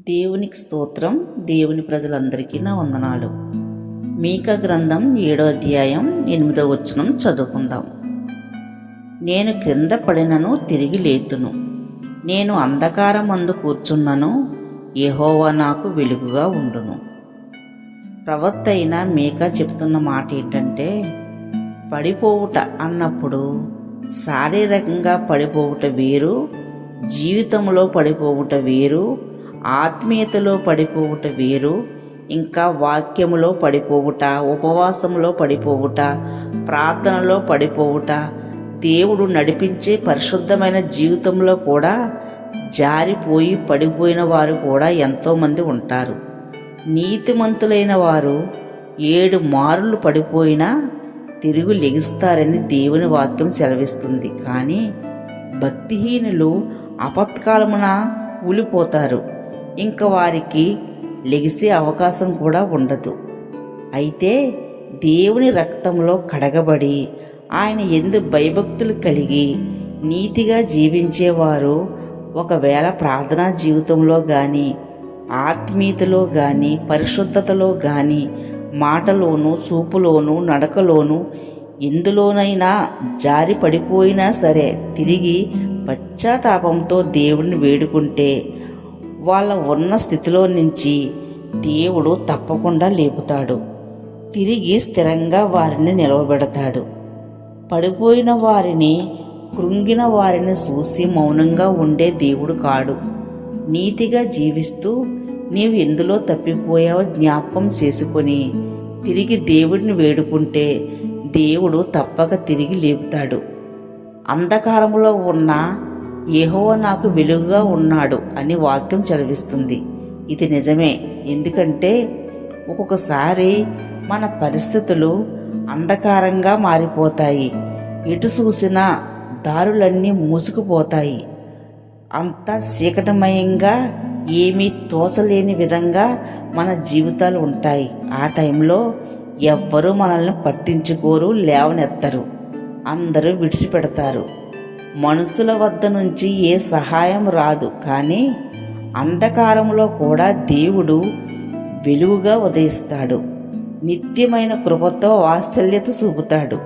దేవునికి స్తోత్రం దేవుని ప్రజలందరికీ నా వందనాలు. మీక గ్రంథం ఏడో అధ్యాయం ఎనిమిదో వచనం చదువుకుందాం. నేను క్రింద పడినను తిరిగి లేతును. నేను అంధకారం అందు కూర్చున్నను ఎహోవా నాకు వెలుగుగా ఉండును. ప్రవక్త అయిన మీక చెప్తున్న మాట ఏంటంటే పడిపోవుట అన్నప్పుడు శారీరకంగా పడిపోవుట వేరు జీవితంలో పడిపోవుట వేరు ఆత్మీయతలో పడిపోవుట వేరు ఇంకా వాక్యములో పడిపోవుట ఉపవాసంలో పడిపోవుట ప్రార్థనలో పడిపోవుట దేవుడు నడిపించే పరిశుద్ధమైన జీవితంలో కూడా జారిపోయి పడిపోయిన వారు కూడా ఎంతోమంది ఉంటారు. నీతిమంతులైన వారు ఏడు మారులు పడిపోయినా తిరుగు లెగిస్తారని దేవుని వాక్యం సెలవిస్తుంది. కానీ భక్తిహీనులు అపత్కాలమున ఊలిపోతారు ఇంక వారికి లెగిసే అవకాశం కూడా ఉండదు. అయితే దేవుని రక్తంలో కడగబడి ఆయన ఎందు భయభక్తులు కలిగి నీతిగా జీవించేవారు ఒకవేళ ప్రార్థనా జీవితంలో కానీ ఆత్మీయతలో కానీ పరిశుద్ధతలో కానీ మాటలోను చూపులోను నడకలోను ఎందులోనైనా జారి పడిపోయినా సరే తిరిగి పశ్చాత్తాపంతో దేవుడిని వేడుకుంటే వాళ్ళ ఉన్న స్థితిలో నుంచి దేవుడు తప్పకుండా లేపుతాడు. తిరిగి స్థిరంగా వారిని నిలవబెడతాడు. పడిపోయిన వారిని కృంగిన వారిని చూసి మౌనంగా ఉండే దేవుడు కాడు. నీతిగా జీవిస్తూ నీవు ఎందులో తప్పిపోయావో జ్ఞాపకం చేసుకొని తిరిగి దేవుడిని వేడుకుంటే దేవుడు తప్పక తిరిగి లేపుతాడు. అంధకారంలో ఉన్న ఏహో నాకు వెలుగుగా ఉన్నాడు అని వాక్యం చదివిస్తుంది. ఇది నిజమే. ఎందుకంటే ఒక్కొక్కసారి మన పరిస్థితులు అంధకారంగా మారిపోతాయి. ఎటు చూసినా దారులన్నీ మూసుకుపోతాయి. అంత చీకటమయంగా ఏమీ తోచలేని విధంగా మన జీవితాలు ఉంటాయి. ఆ టైంలో ఎవ్వరూ మనల్ని పట్టించుకోరు లేవనెత్తరు. అందరూ విడిచిపెడతారు. మనుషుల వద్ద నుంచి ఏ సహాయం రాదు. కానీ అంధకారంలో కూడా దేవుడు వెలుగుగా ఉదయిస్తాడు. నిత్యమైన కృపతో వాత్సల్యత చూపుతాడు.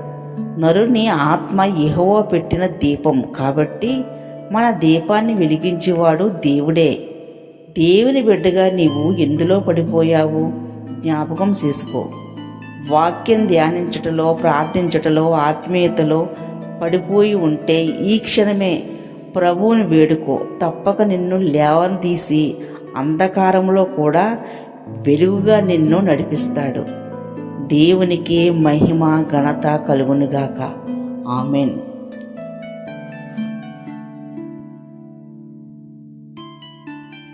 నరుని ఆత్మ యెహోవా పెట్టిన దీపం కాబట్టి మన దీపాన్ని వెలిగించేవాడు దేవుడే. దేవుని బిడ్డగా నీవు ఎందులో పడిపోయావు? జ్ఞాపకం చేసుకో. వాక్యం ధ్యానించుటలో ప్రార్థించుటలో ఆత్మీయతలో పడిపోయి ఉంటే ఈ క్షణమే ప్రభువుని వేడుకో. తప్పక నిన్ను లేవనతీసి అంధకారంలో కూడా వెలుగుగా నిన్ను నడిపిస్తాడు. దేవునికి మహిమ ఘనత కలుగునుగాక. ఆమెన్.